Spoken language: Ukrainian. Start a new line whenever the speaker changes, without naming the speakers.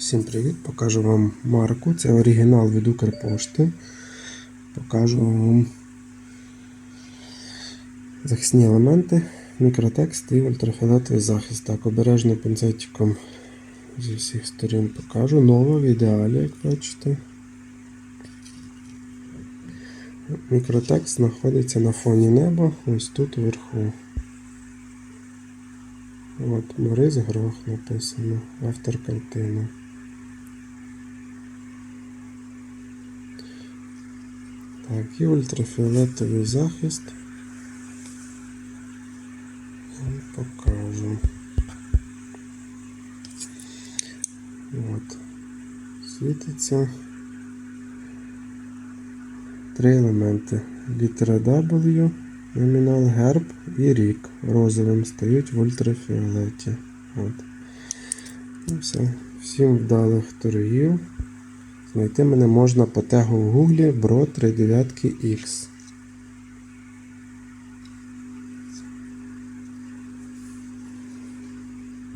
Всім привіт! Покажу вам марку. Це оригінал від Укрпошти. Покажу вам захисні елементи, мікротекст і ультрафіолетовий захист. Так, обережно пінцетиком зі всіх сторін покажу. Нова в ідеалі, як бачите. Мікротекст знаходиться на фоні неба, ось тут вверху. От, Борис Грох написано, автор картини. Так, і ультрафіолетовий захист. Покажу. От. Світиться три елементи. Літера W, номінал герб і рік розовим стають в ультрафіолеті. От. І все. Всім вдалих торгів. Знайти мене можна по тегу в гуглі Bro 39X.